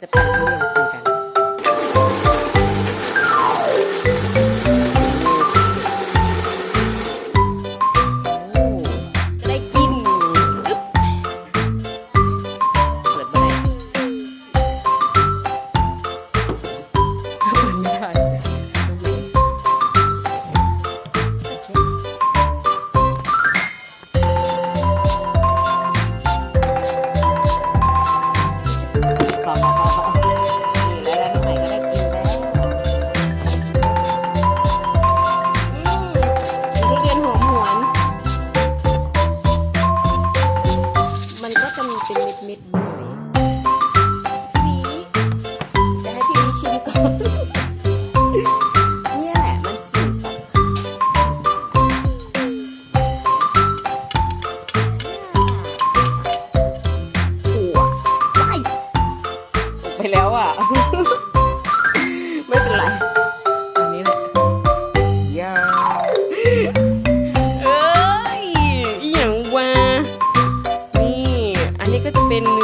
เรา จะมีเม็ดๆหน่อยพี่วีจะให้พี่วีชิมก่อน เนี่ยแหละมันสิ่งสำคัญหัวไปตกไปแล้วอะ ไม่เป็นไร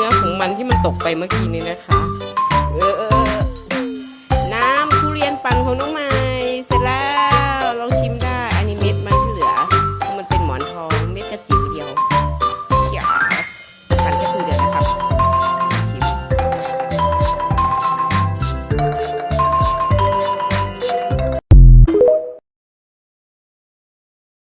อของมันที่มันตกไปเมื่อกี้นี้นะคะ